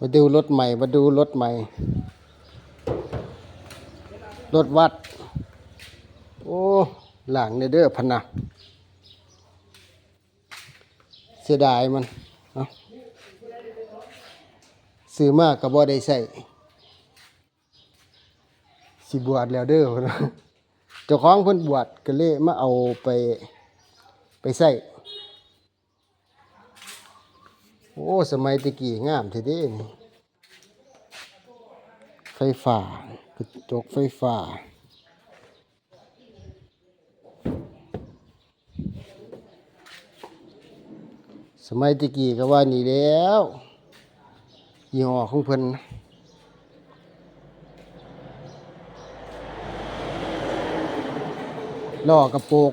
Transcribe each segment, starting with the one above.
มาดูรถใหม่ มาดูรถใหม่ รถวัด โอ้หลังเนเด้อพนะเสียดายมันซื้อมากกับบ่ได้ใส่สิบวชแล้วเด้อพุ่นะเจ้าของเพิ่นบวชก็เลยมาเอาไปไปใส่ โอ้ สมัยตะกี้งามทีเด้นี่ไฟฟ้ากระจกไฟฟ้าสมัยตะกี้ก็ว่านี่แล้วยี่ห้อของเพิ่นล้อกระโปก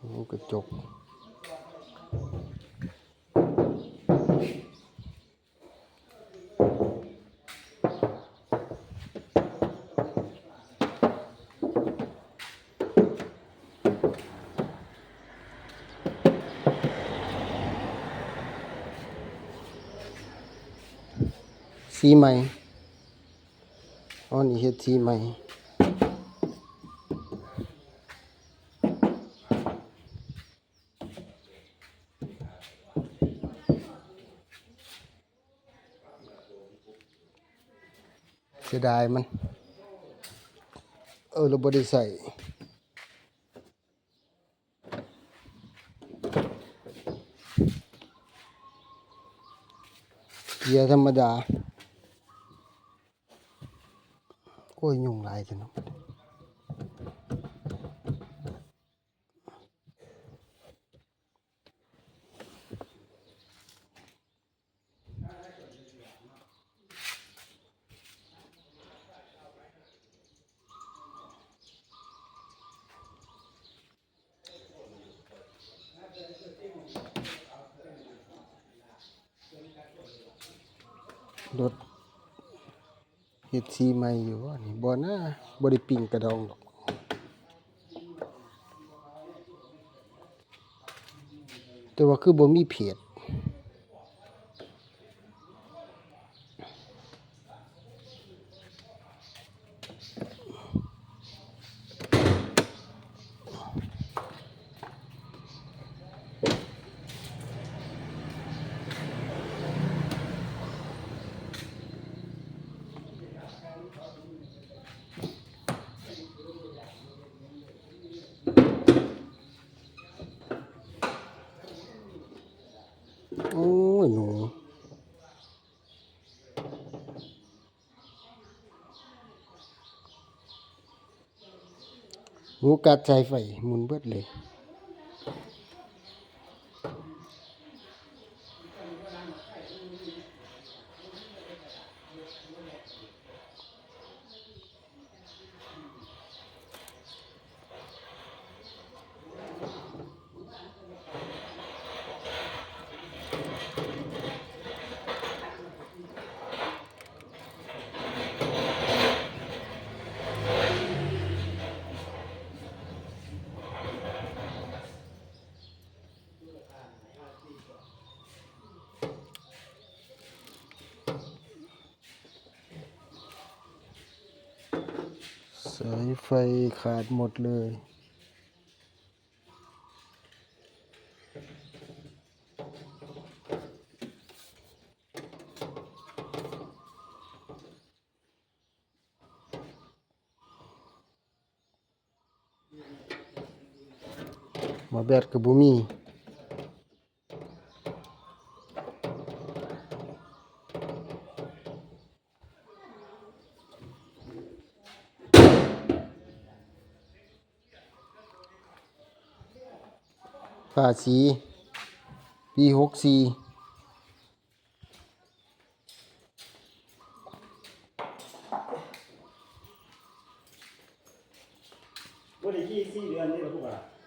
โอ้ กระจก สีใหม่อ๋อนี่เฮ็ดสีใหม่ เสียดายมัน เออเราบริใส่เกียร์ธรรมดา โอ้ย ยุ่งหลายจังเนาะ รถเฮ็ดซีใหม่อยู่ว่านี่บ่นะบ่ได้ปิ้งกระดองดอกแต่ว่าคือบ่มีเพจ โอ้ยหนูหนูกัดสายไฟมุนเบิดเลย สายไฟขาดหมดเลย หมอแบดกับบุมี่าสีปีหกสี่วันที่สี่เดือนนี่เราพูดล่า